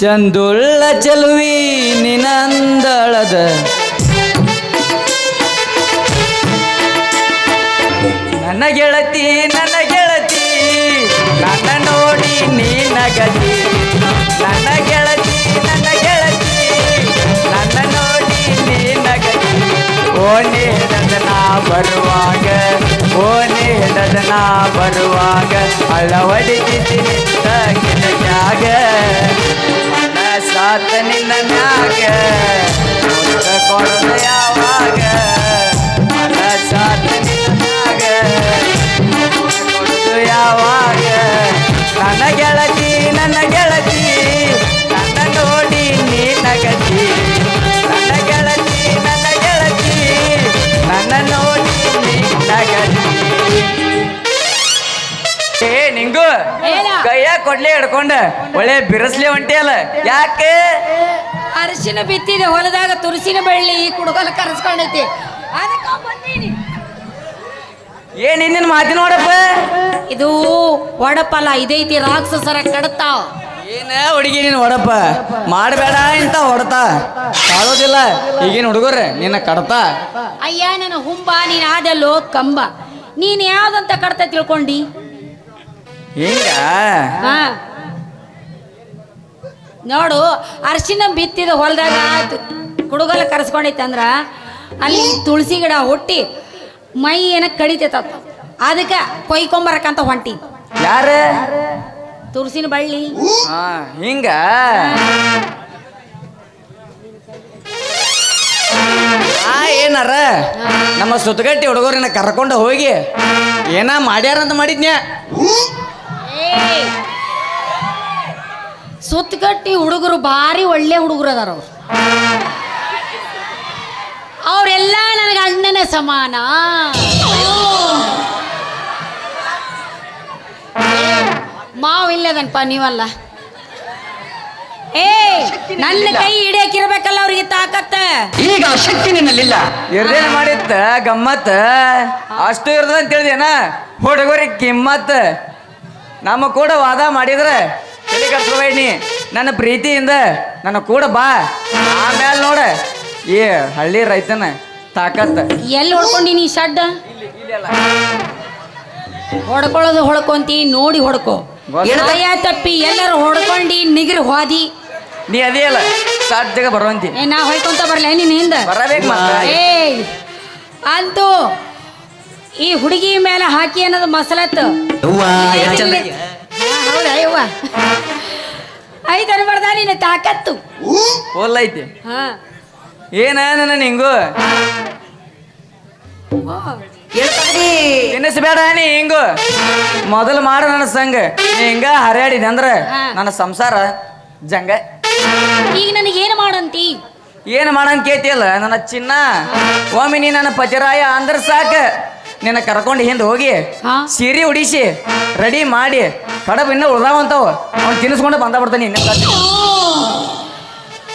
ಚಂದುಳ್ಳ ಚಲುವಿ ನಿನಂದಳದ. ನನ್ನ ಗೆಳತಿ ನನ್ನ ಗೆಳತಿ, ನನ್ನ ನೋಡಿ ನೀ ನಗತಿ ನನ್ನ ಗೆಳತಿ ನನ್ನ ಗೆಳತಿ, ನನ್ನ ನೋಡಿ ನೀ ನಗತಿ ಓ ನೀ ಬರುವಾಗ ಓನೇ ನಾ ಬರುವಾಗ ಅಳವಡಿದ್ದೀನಿ ಗಿಡಕ್ಯಾಗ ಮನ ಸಾತ ನಿನ್ನ ಮ್ಯಾಗ. ಕೊಡದ ಯಾವಾಗ? ಸಾತ ಏ ನಿಂಗು? ಕೈಯ ಕೊಡ್ಲಿ ಹಿಡ್ಕೊಂಡ. ಒಳ್ಳೆ ಬಿರಸ್ಲಿ ಹೊಂಟಿಯಲ್ಲ ಯಾಕೆ? ಅರಿಶಿನ ಬಿತ್ತಿದೆ ಹೊಲದಾಗ ತುರಸಿನ ಬೆಳ್ಳಿ ಕುಡುಗಲ ಕರೆಸ್ಕೊಂಡೈತಿ. ಅದಕ್ಕ ಬಂದೀನಿ. ಏನ್ ಹಿಂದಿನ ಮಾತಿ ನೋಡಪ್ಪ. ಇದು ಒಡಪಲ್ಲ ಇದೈತಿ ರಾಕ್ಷಸರ ಕಡತಾವ ಏನ ಹುಡುಗಿ ನೀನು ಹೊಡಪ್ಪ ಮಾಡಬೇಡ ಇಂತ ಹೊಡತ. ಕಾಳೋದಿಲ್ಲ. ಈಗಿನ ಹುಡುಗರು ನಿನ್ನ ಕಡತ. ಅಯ್ಯ ನನ್ನ ಹುಂಬ ನೀನ್ ಆದಲ್ಲೋ ಕಂಬ. ನೀನ್ ಯಾವ್ದಂತ ಕಡತ ತಿಳ್ಕೊಂಡಿ? ಹಿಂಗ? ಹಾ. ನೋಡು ಅರಿಶಿನ ಬಿತ್ತಿದ ಹೊಲದಾಗ ಕುಡುಗಲ ಕರೆಸ್ಕೊಂಡಿತ್ತಂದ್ರ ಅಲ್ಲಿ ತುಳಸಿ ಗಿಡ ಹುಟ್ಟಿ ಮೈ ಏನ ಕಡಿತೈತ ಅದಕ್ಕೆ ಕೊಯ್ಕೊಂಬರಕಂತ ಹೊಂಟಿ. ಯಾರ? ತುಳಸಿನ ಬಳ್ಳಿ. ಹಾ ಹಿಂಗ? ಆ ಏನಾರ? ನಮ್ಮ ಸುತ್ತಗಟ್ಟಿ ಹುಡುಗರನ್ನ ಕರ್ಕೊಂಡು ಹೋಗಿ ಏನ ಮಾಡ್ಯಾರಂತ ಮಾಡಿದ್ನ್ಯ! ಸುತ್ತಗಟ್ಟಿ ಹುಡುಗರು ಭಾರಿ ಒಳ್ಳೆ ಹುಡುಗರು ಅದಾರ ಅವ್ರು. ಅವರೆಲ್ಲ ನನಗೆ ಅಣ್ಣನ ಸಮಾನ. ಮಾವು ಇಲ್ಲದನ್ಪ ನೀವಲ್ಲ. ಏ ನನ್ನ ಕೈ ಹಿಡಿಯಕ್ಕಿರ್ಬೇಕಲ್ಲ ಅವ್ರಿಗೆ ತಾಕತ್ತ. ಈಗ ಶಕ್ತಿ ನಿನ್ನಲ್ಲಿಲ್ಲ. ಇರ್ದೇನ್ ಮಾಡಿತ್ತ ಗಮ್ಮತ್ ಅಷ್ಟು ಇರ್ದ ಅಂತ ತಿಳಿದೇನ ಹುಡುಗರಿಗೆ ಕಿಮ್ಮತ್ ನಮ್ಮ ಕೂಡ ವಾದ ಮಾಡಿದ್ರೆ ತಲೆ ಕಟ್ಸ್ಕೊಬೇಡಿ ನನ್ನ ಪ್ರೀತಿಯಿಂದ ನನ್ನ ಕೂಡ ಬಾ. ಆಮೇಲೆ ನೋಡ ಏ ಹಳ್ಳಿ ರೈತನ ತಾಕತ್. ಎಲ್ಲಿ ಹೊಡ್ಕೊಂಡಿನಿ ಶಡ್ ಹೊಡ್ಕೊಳ್ಳೋದು ಹೊಡ್ಕೊಂತಿ ನೋಡಿ ಹೊಡ್ಕೊ. ಗೊತ್ತ- ತಪ್ಪಿ ಎಲ್ಲರೂ ಹೊಡ್ಕೊಂಡಿ ನಿಗ್ರಿ ಹೋದಿ ನೀ ಅದೇ ಅಲ್ಲ ಸಾಧ್ಯ ಬರುವಂತಿ. ಏ ನಾ ಹೊಯ್ಕೊಂತ ಬರ್ಲ ನಿನ್ನ ಹಿಂದ. ಬರಬೇಕು ಮತ್ತ. ಏಯ್ ಅಂತೂ. ಈ ಹುಡುಗಿ ಮೇಲೆ ಹಾಕಿ ಅನ್ನೋದು ಮಸಲತ್ ಹೌದಾ ಯವ್ವ? ಐದು ಅನ್ಬಾರ್ದ ನಿನ್ನ ತಾಕತ್ತು. ಹೋಲ್ ಐತಿ ಹಾ. ಏನ ನನ್ನ ಹಿಂಗು ತಿನ್ನಿಸ್ಬೇಡ ನೀ ಹಿಂಗು. ಮೊದಲು ಮಾಡ ನನ್ನ ಸಂಗ ನೀ ಹಿಂಗ ಹರಿಯಾಡಿದೆ ಅಂದ್ರ ಹಾ. ನನ್ನ ಸಂಸಾರ ಜಂಗ. ಈಗ ನನಗೇನು ಮಾಡಂತಿ? ಏನು ಮಾಡಂತ ಕೇತಿಯಲ್ಲ ನನ್ನ ಚಿನ್ನ? ಒಮ್ಮೆ ನೀ ನನ್ನ ಪತಿರಾಯ ಅಂದ್ರ ಸಾಕ. ನಿನ್ನ ಕರ್ಕೊಂಡು ಹಿಂದೆ ಹೋಗಿ ಹಾ. ಸೀರೆ ಉಡಿಸಿ ರೆಡಿ ಮಾಡಿ ಕಡಬ ಇನ್ನೂ ಉಳ್ದಾವಂತಾವ. ಅವ್ನು ತಿನ್ನಿಸ್ಕೊಂಡು ಬಂದ ಸಾಧ್ಯ?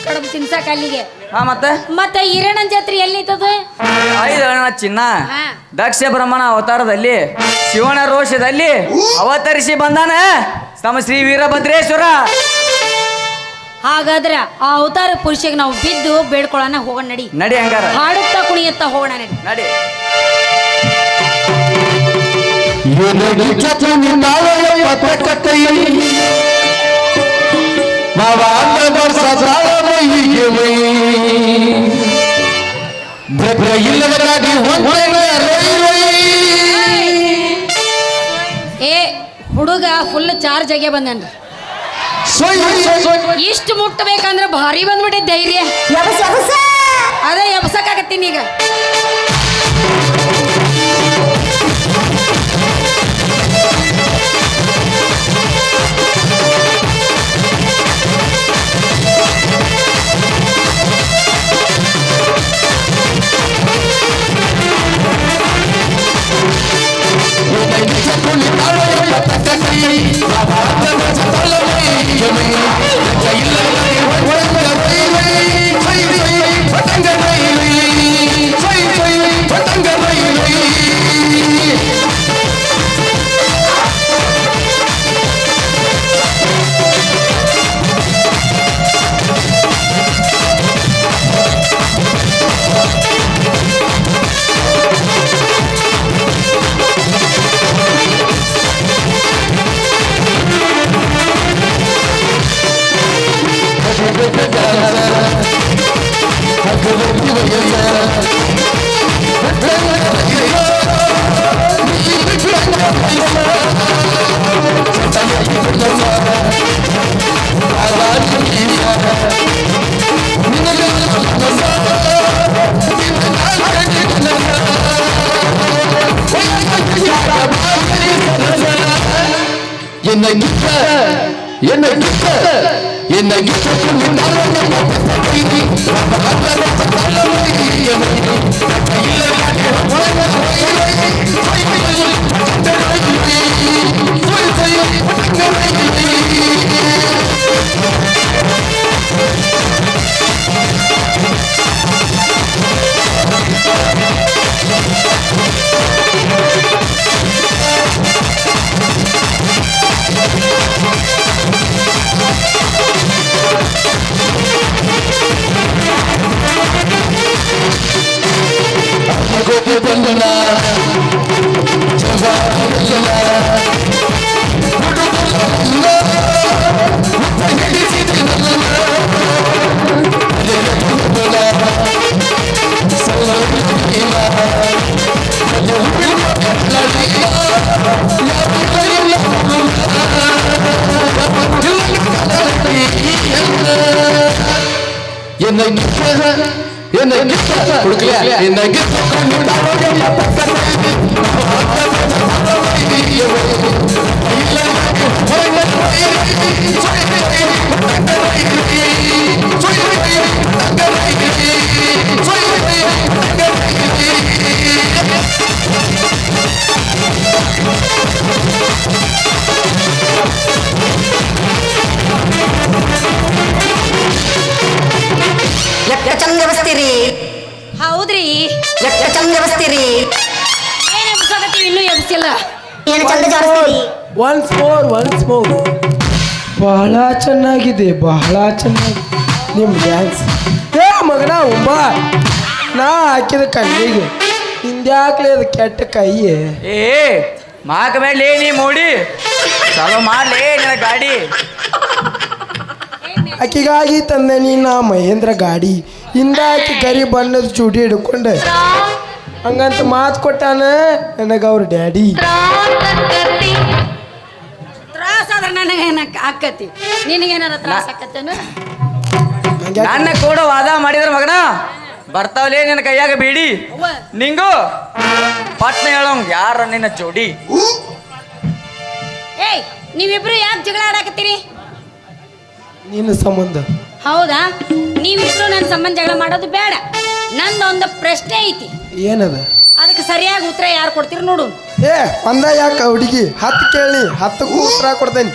ಕಡಬು ತಿನ್ಸಕ್ ಅಲ್ಲಿಗೆ. ಹಾ ಮತ್ತೆ? ಮತ್ತೆ ಹಿರಣ್ಣನ ಜಾತ್ರೆ ಎಲ್ಲಿ ಐದು ಚಿನ್ನ. ಹಾ. ದಕ್ಷ ಬ್ರಹ್ಮಣ ಅವತಾರದಲ್ಲಿ ಶಿವನ ರೋಷದಲ್ಲಿ ಅವತರಿಸಿ ಬಂದಾನ ನಮ್ಮ ಶ್ರೀ ವೀರಭದ್ರೇಶ್ವರ. ಹಾಗಾದ್ರ ಆ ಅವತಾರ ಪುರುಷಗೆ ನಾವು ಬಿದ್ದು ಬೇಡ್ಕೊಳ್ಳೋಣ ಹೋಗೋಣ ನಡಿ. ನಡಿ ಹಂಗಾರ. ಹಾಡುತ್ತಾ ಕುಣಿಯುತ್ತಾ ಹೋಗೋಣ ನಡಿ. ನಡಿ. ಏ ಹುಡುಗ ಫುಲ್ ಚಾರ್ಜ್ ಆಗೇ ಬಂದನ್ರಿ. ಇಷ್ಟು ಮುಟ್ಟಬೇಕಂದ್ರೆ ಭಾರಿ ಬಂದ್ಬಿಟ್ಟೆ ಧೈರ್ಯ. ಅದೇ ಎಬ್ಸಕ್ಕಾಗತ್ತೀನಿ ಈಗ. ಏನು ಚಂದ ಜಾರಿಸ್ತೀರಿ? ಒನ್ಸ್ ಮೋರ್ ಒನ್ಸ್ ಮೋರ್ ಬಹಳ ಚೆನ್ನಾಗಿದೆ ಬಹಳ ಚೆನ್ನಾಗಿ. ನಿಮ್ಮ ಡ್ಯಾನ್ಸ್ ಏ ಮಗನ ಉಂಬ. ನಾ ಹಾಕಿದ ಕಣ್ಣಿಗೆ. ಹಿಂದ್ಯಾಕ್ಲೆ ಅದು ಕೆಟ್ಟ ಕೈ ಏ ಮಾಕ ಮೇಲೆ ನೀ ಮೂಡಿ. ಚಲೋ ಮಾಡಲೇ ನಿನ್ನ ಗಾಡಿ. ಆಕಿಗಾಗಿ ತಂದೆ ನಾ ಮಹೇಂದ್ರ ಗಾಡಿ. ಹಿಂದಾಕಿ ಕರಿ ಬಣ್ಣದ ಚೂಟಿ ಹಿಡ್ಕೊಂಡೆ. ಹಂಗಂತ ಮಾತು ಕೊಟ್ಟಾನ ನನಗೆ ಅವ್ರ ಡ್ಯಾಡಿ. ತ್ರಾಸ ಆದ್ರೆ ನನಗೆ ಏನಕ್ಕ ಆಕತಿ? ನಿನಗೇನಾರ ತ್ರಾಸ ಆಕತ್ತೇನು ನನ್ನ ಕೂಡ ವಾದ ಮಾಡಿದ್ರ ಮಗನ? ಬರ್ತಾವಲೇ ನಿನ್ನ ಕೈಯಾಗ ಬೀಡಿ. ನಿಂಗು? ಪಟ್ನ ಹೇಳೋಂಗ್ ಯಾರ ನಿನ್ನ ಜೋಡಿ? ಏಯ್ ನೀವಿಬ್ರು ಯಾಕೆ ಜಗಳ ಆಡಾಕತ್ತೀರಿ? ನಿನ್ನ ಸಂಬಂಧ. ಹೌದಾ? ನೀವಿಬ್ರು ನನ್ನ ಸಂಬಂಧ ಜಗಳ ಮಾಡೋದು ಬೇಡ. ನಂದೊಂದು ಪ್ರಶ್ನೆ ಐತಿ. ಏನದ? ಅದಕ್ಕೆ ಸರಿಯಾಗಿ ಉತ್ತರ ಯಾರು ಕೊಡ್ತೀರಿ ನೋಡು. ಏ ಒಂದ ಯಾಕ ಹುಡುಗಿ? ಹತ್ತು ಕೇಳಿ ಹತ್ತಕ್ಕೂ ಉತ್ತರ ಕೊಡ್ತೇನೆ.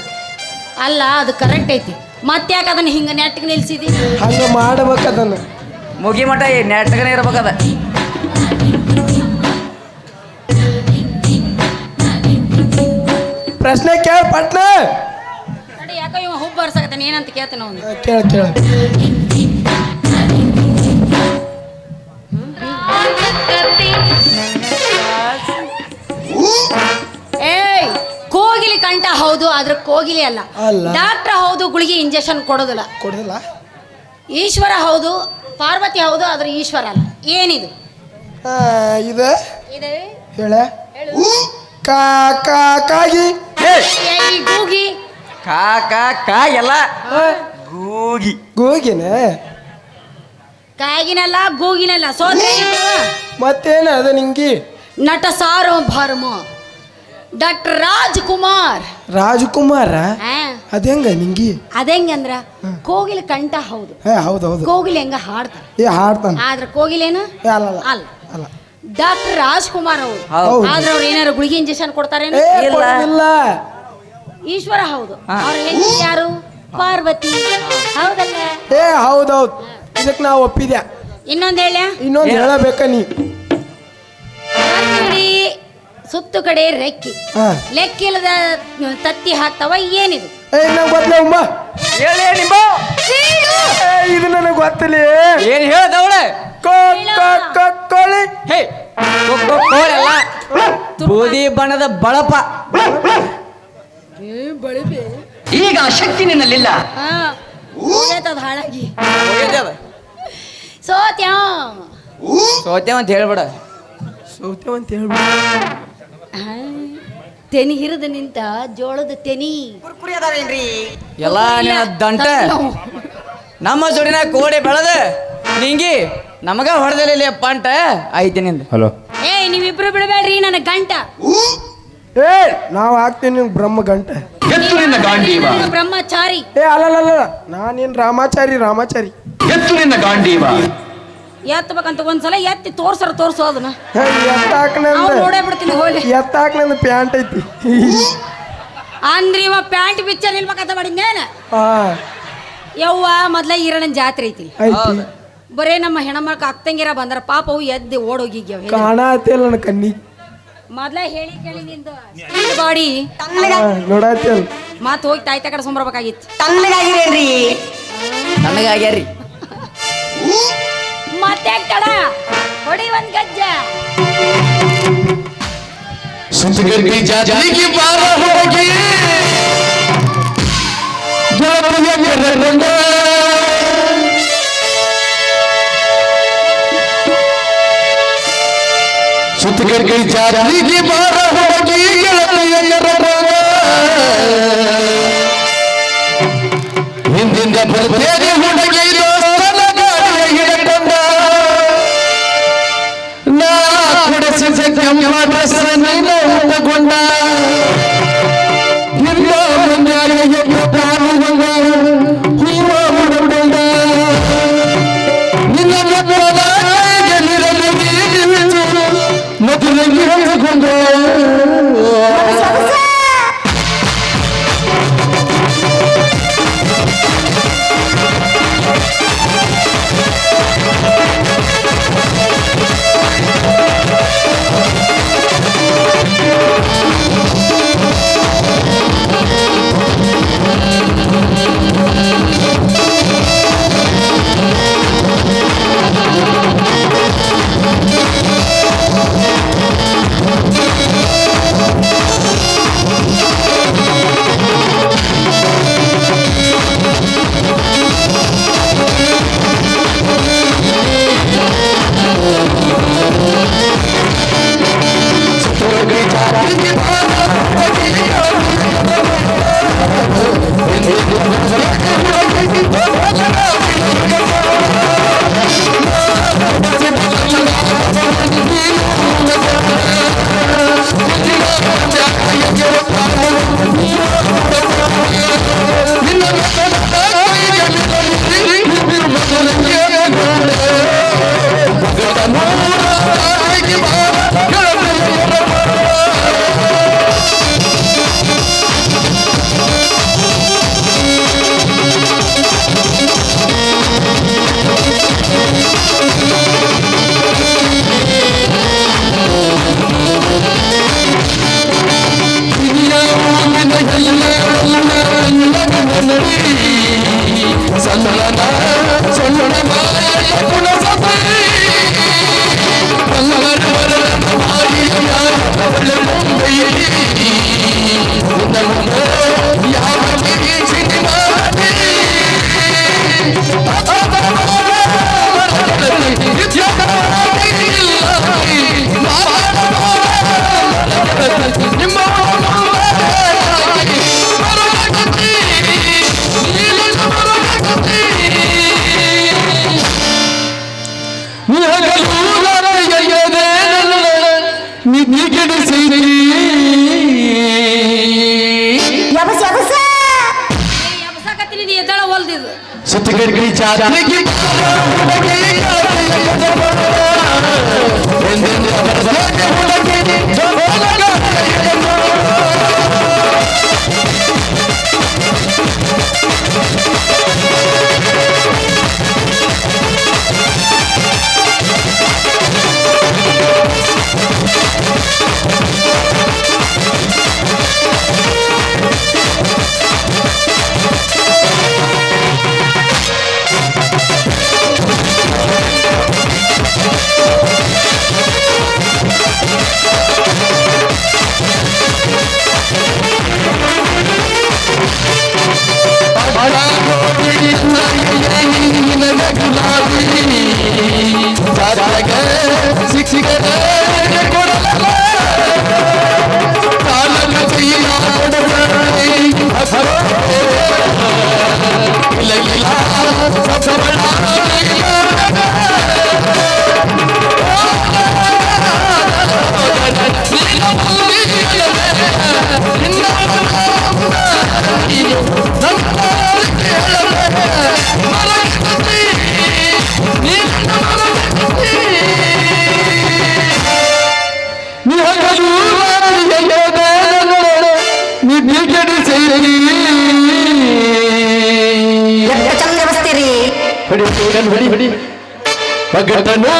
ಅಲ್ಲ ಅದು ಕರೆಕ್ಟ್ ಐತಿ. ಮತ್ತ್ಯಾಕೆ ಅದನ್ನ ಹಿಂಗ ನೆಟ್ಟಿಗೆ ನಿಲ್ಸಿದಿ? ಹಂಗೆ ಮಾಡ್ಬೇಕದನ್ನ ಮುಗಿ ಮಟ ಈ ಇರಬೇಕು ಇರ್ಬೇಕದ ಪ್ರಶ್ನೆ ಕೇಳ ಪಟ್ನ. ತಡಿ ಯಾಕೋ ಇವ ಹುಬ್ಬ ಬರ್ಸಕತ್ತಾನೆ ಏನಂತ ಕೇಳ್ತಾನೆ ಅವನು ಕೇಳ ಕೇಳ. ಏಯ್ ಕೋಗಿಲಿ ಕಂಠ ಹೌದು ಆದ್ರೆ ಕೋಗಿಲಿ ಅಲ್ಲ. ಅಲ್ಲ. ಡಾಕ್ಟರ್ ಹೌದು ಗುಳಿಗೆ ಇಂಜೆಕ್ಷನ್ ಕೊಡೋದಿಲ್ಲ. ಕೊಡೋದಿಲ್ಲ? ಈಶ್ವರ ಹೌದು ಪಾರ್ವತಿ ಹೌದು ಆದ್ರೆ ಈಶ್ವರ ಅಲ್ಲ. ಏನಿದು? ಇದು. ಇದು. ಹೇಳ. ಕಾ ಕಾ ಕಾಗಿ. ಏ ಗೂಗಿ. ಕಾ ಕಾ ಕಾ ಎಲ್ಲ ಗೂಗಿ. ಗೋಗಿನ? ಕಾಗಿನಲ್ಲ ಗೂಗಿನಲ್ಲ. ಸೋದ್ರೆ ಇದು ಮತ್ತೇನ ಅದ ನಿಂಗಿ? ನಟ ಸಾರ್ವಭೌಮ ಡಾಕ್ಟರ್ ರಾಜ್ಕುಮಾರ್. ರಾಜಕುಮಾರ? ಅದೇಂಗ ನಿಂಗಿ? ಅದೇಂಗಂದ್ರ ಕೋಗಿಲೆ ಕಂಠ ಹೌದು. ಹೌದು ಹೌದು. ಕೋಗಿಲೆ ಹೆಂಗ ಹಾಡ್ತಾರೆ? ಏ ಹಾಡ್ತಾನ. ಆದ್ರೆ ಕೋಗಿಲೇನು ಏನು? ಅಲ್ಲ ಅಲ್ಲ. ಡಾಕ್ಟರ್ ರಾಜ್ಕುಮಾರ್ ಅವರು ಹೌದು. ಆದ್ರೆ ಅವ್ರು ಏನಾರು ಗುಳಿಗೆ ಇಂಜೆಕ್ಷನ್ ಕೊಡ್ತಾರೇನು? ಇಲ್ಲ. ಈಶ್ವರ ಹೌದು. ಅವ್ರ ಹೆಂಗ ಯಾರು? ಪಾರ್ವತಿ. ಹೌದಲ್ಲ? ಏ ಹೌದೌದು. ಇದಕ್ಕೆ ನಾವು ಒಪ್ಪಿದ್ಯಾ? ಇನ್ನೊಂದು ಹೇಳ ಇನ್ನೊಂದು ಹೇಳಬೇಕ ನೀ. ಸುತ್ತು ಕಡೆ ರೆಕ್ಕಿ. ಹಾ ಲೆಕ್ಕಿಲ್ಲದ ತತ್ತಿ ಹಾಕ್ತಾವ ಏನಿದು? ಏ ನಂಗೆ ಗೊತ್ತಲೇ ಉಮ್ಮ ಹೇಳೇ ನಿಮ್ಮ ಏ ಇದು ನನಗೆ ಗೊತ್ತಿಲ್ಲ. ಏನ್ ಹೇಳ್ದವಳೆ ಕೋ ಕೋ ಕೋ ಕೋಳಿ. ಹೇ ಕೊಕ್ಕೊ ಕೋಳೆಲ್ಲ ಬೂದಿ ಬಣ್ಣದ ಬಳಪ. ಈಗ ಆ ಶಕ್ತಿ ನಿನ್ನಲ್ಲಿಲ್ಲ. ಹಾ ಹೋಗೈತದ ಹಾಳಾಗಿ. ಸೋತ್ಯ. ಸೋತ್ಯಾ ಸೋತೇವ ಅಂತ ಹೇಳ್ಬೇಡ. ಸೋತ್ಯ ಅಂತ ಹೇಳ್ಬಿಡು. ಹಾ, ತೆನಿ ಹಿರಿದು ನಿಂತ ಜೋಳದ ತೆನಿ. ಕುರ್ಕುರಿ ಅದಾವೇನ್ರಿ ಎಲ್ಲ ನಿನ್ನ ದಂಟ. ನಮ್ಮ ಜೋಡಿನ ಕೋಡೆ ಬೆಳೆದ ನಿಂಗಿ ನಮಗ ಹೊಡೆದಲಿಲ್ಲ ಪಂಟ ಐತಿ ನಿಂದ. ಹಲೋ. ಏ ನೀವಿಬ್ರು ಬಿಡಬೇಡ್ರಿ ನನ್ನ ಗಂಟ. ಏ ನಾವು ಹಾಕ್ತೀನಿ ನಿನ್ ಬ್ರಹ್ಮ ಗಂಟ. ಎತ್ತು ನಿನ್ನ ಗಾಂಡೀವ. ಬ್ರಹ್ಮಚಾರಿ. ಏ ಅಲ್ಲಲ್ಲ ನಾನೇನ್ ರಾಮಾಚಾರಿ ರಾಮಾಚಾರಿ. ಎತ್ತು ನಿನ್ನ ಗಾಂಡೀವ. ಎತ್ತಬೇಕಂತ ಒಂದ್ಸಲ ಎತ್ತಿ ತೋರ್ಸರ ತೋರ್ಸು ಅದನ್ನ. ಹೇ, ಎತ್ತಾಕ್ನಂದ. ನೋಡೇ ಬಿಡ್ತೀನಿ ಹೋಗ್ಲಿ ಎತ್ತಾಕ್ನಂದ ಪ್ಯಾಂಟ್ ಐತಿ. ಅಂದ್ರಿ ಇವ ಪ್ಯಾಂಟ್ ಬಿಚ್ಚ ನಿಲ್ಬೇಕಂತ ಮಾಡಿದ್ನೇನ ಹಾ ಯವ್ವ ಮೊದ್ಲ ಈರಣ್ಣನ ಜಾತ್ರೆ ಐತಿ. ಐತಿ. ಬರೇ ನಮ್ಮ ಹೆಣಮಕ್ಕ ಅಕ್ಕಂಗಿರ ಬಂದ್ರ ಪಾಪ ಅವು ಎದ್ದು ಓಡೋಗಿ ಕಾಣಾತಿಲ್ಲ ನನ್ನ ಕಣ್ಣಿ. ಮೊದ್ಲ ಹೇಳಿ ಕೇಳಿ ನಿಂದು. ಬಾಡಿ. ನೋಡಾತಿಲ್ಲ ಮತ್ ಹೋಗಿ ತಾಯ್ತ ಕಡೆ ಸುಮ್ಬರ್ಬೇಕಾಗಿತ್ತು ತಣ್ಣಗಾಗಿರೇನ್ರಿ? ನನಗಾಗ್ಯಾರಿ ಮತ್ತೆ ತಡ ಹೊಡಿ ಒಂದ್ ಗಜ್ಜ ಸುತ್ತಗಟ್ಟಿ ಜಾತ್ರೆಗೆ ಬಾರ ಹೋಗಿ ಗೆಳತಿಯ ಕರೆದಂಗ. ಸುತ್ತಗಟ್ಟಿ ಜಾತ್ರೆಗೆ ಬಾರ ಹೋಗಿ ಗೆಳತಿಯ ಕರೆದಂಗ. ಹಿಂದಿಂದ ಬರ್ತೇನೆ ಹುಡುಗಿ ದೋಸ್ತನ केव्हा बसला नाही ना कोणता চাঁদনি কি জগৎ Come on, come on. ಹೊಡಿ ಹೊಡಿ ಹೊಡಿ. ಭಗತ ನೂರ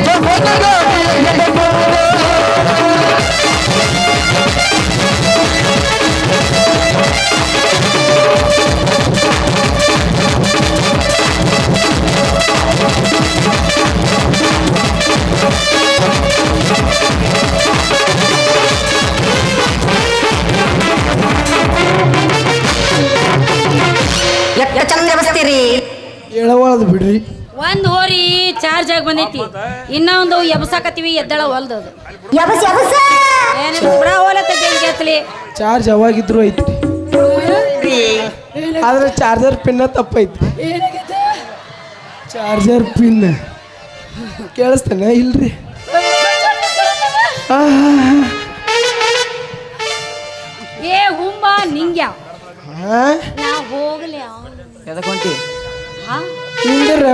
ಎಷ್ಟು ಹೇಳವಳದು ಬಿಡ್ರಿ. ಒಂದ್ ಹೋರಿ ಚಾರ್ಜ್ ಆಗಿ ಬಂದೈತಿ. ಇನ್ನೊಂದು ಎಬ್ಸಾಕತ್ತೀವಿ ಎದ್ದಳ ಹೊಲ್ದು ಅದು. ಬಿಡ ಹೋಲತ್ತ ಚಾರ್ಜ್ ಅವಾಗಿದ್ರು ಐತ್ರಿ. ಆದ್ರೆ ಚಾರ್ಜರ್ ಪಿನ್ನ ತಪ್ಪೈತಿ ಚಾರ್ಜರ್ ಪಿನ್ ಕೇಳಿಸ್ತಾನೆ ಇಲ್ರಿ? ಏ ಹುಂಬ ನಿಂಗ್ಯಾವ ನಾ ಹೋಗ್ಲಿ ಎದಕ್ ಹೊಂಟಿ?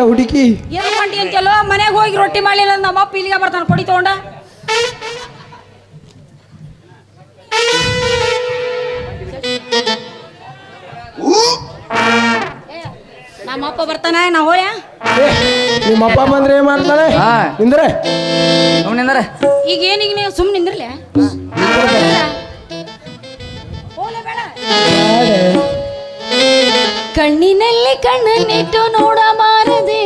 ಹುಡುಗಿ. ಏನು ಮಂಡಿ ಅಂತೆಲ್ಲ ಮನೆಗೆ ಹೋಗಿ ರೊಟ್ಟಿ ಮಾಡಲಿಲ್ಲ ಅಂದ್ರೆ ನಮ್ಮ ಅಪ್ಪ ಇಲ್ಲಿಗೆ ಬರ್ತಾನೆ ಕೊಡಿ ತಗೊಂಡ. ನಮ್ಮಪ್ಪ ನಮ್ಮ ಅಪ್ಪ ಬರ್ತಾನ ನಾ ಹೋಯ ಏ, ನಿಮ್ಮ ಅಪ್ಪ ಬಂದ್ರೆ ಏನ್ ಮಾಡ್ತಾನೆ ಹಾ. ನಿಂದ್ರೆ? ಸುಮ್ಮನೆ ಈಗ ಏನೀಗ ನೀವು ಸುಮ್ಮನೆ ನಿಂದ್ರಲೆ ಕಣ್ಣಿನಲ್ಲಿ ಕಣ್ಣನ್ನಿಟ್ಟು ನೋಡಬಾರದೆ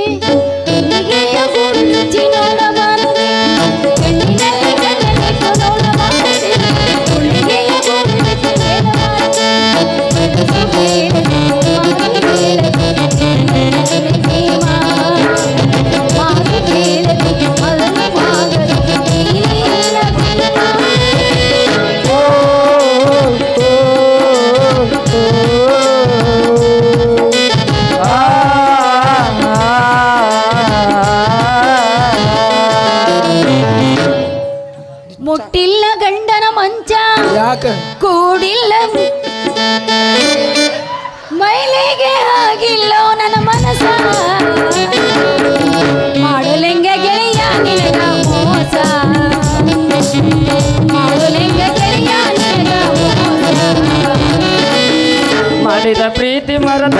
ಮಾಡಿದ ಪ್ರೀತಿ ಮರದ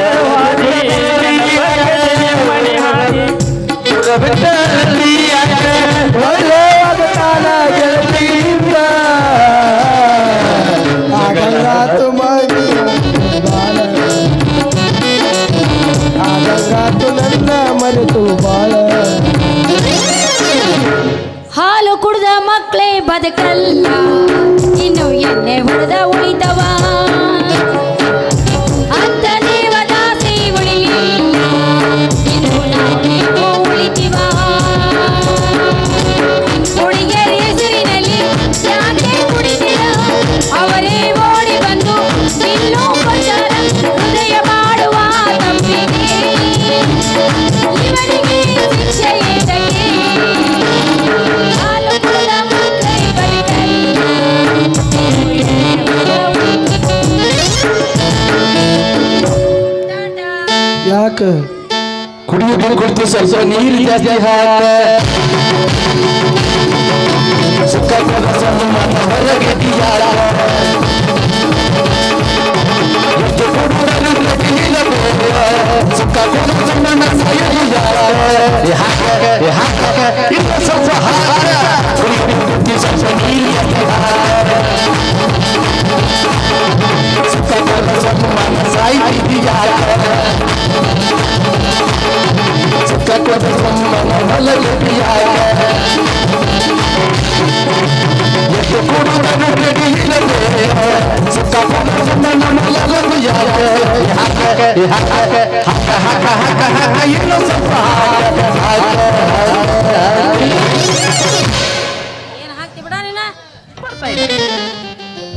ಕುಡಿದು ಸ್ವಲ್ಪ ನೀರು ಜಾಸ್ತಿ ಹಾಕ ಸುಖ ಪದ ಮನ ಹೊರಗೆ ದಿಯಾರ. ಎದ್ದು ಕೊಡುವುದನ್ನು ಗಟ್ಟಿಯಿಲ್ಲ ಬೋವ. ಸುಖ ಕೊಡುವುದು ನನ್ನ ಸಯದಿಯಾರ. ಏ ಹಾಕ, ಏ ಹಾಕ, ಇನ್ನು ಸ್ವಲ್ಪ ಹಾಕ. ಕುಡಿಯೋದು ಕುಡಿದು ಸ್ವಲ್ಪ ನೀರು ಜಾಸ್ತಿ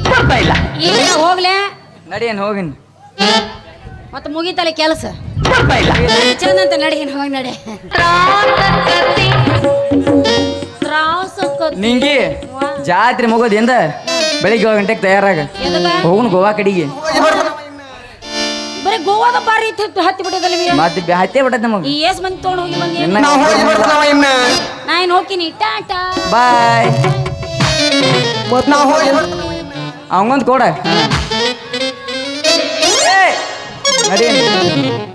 ಬರ್ತಾ ಇಲ್ಲ. ಈಗ ಹೋಗ್ಲೆ? ನಡಿ ಏನ್ ಹೋಗಿನ್. ಮತ್ತೆ ಮುಗಿತಲ್ಲ ಕೆಲಸ. ಚಂದಂತ ನಡೆ ಚಂದ ಅಂತ ನಡಿ ಹೋಗಿ ನಡೆ. ನಿಂಗೆ ನಿಂಗಿ ಜಾತ್ರೆ ಮುಗೋದಿಂದ ಬೆಳಿಗ್ಗೆ ಏಳು ಗಂಟೆಗೆ ತಯಾರಾಗ. ಹೋಗುನ್ ಹೋಗುಣ ಗೋವಾ ಕಡೆಗೆ. ಬರೀ ಗೋವಾದ ಬಾರಿ ಹತ್ತಿ ಬಿಟ್ಟದಲ್ಲಿ ಮತ್ತೆ ಹತ್ತೇ ಬಿಟ್ಟದ ನಮಗೆ. ಏಸ್ ಮಂದಿ ತೊಗೊಂಡು ಹೋಗಿ ಬಂದಿ ನಾ ಏನು ಹೋಗ್ತೀನಿ. ಟಾಟಾ. ಬಾಯ್. ಅವಂಗೊಂದು ಕೊಡ. ಏ, ನಡಿ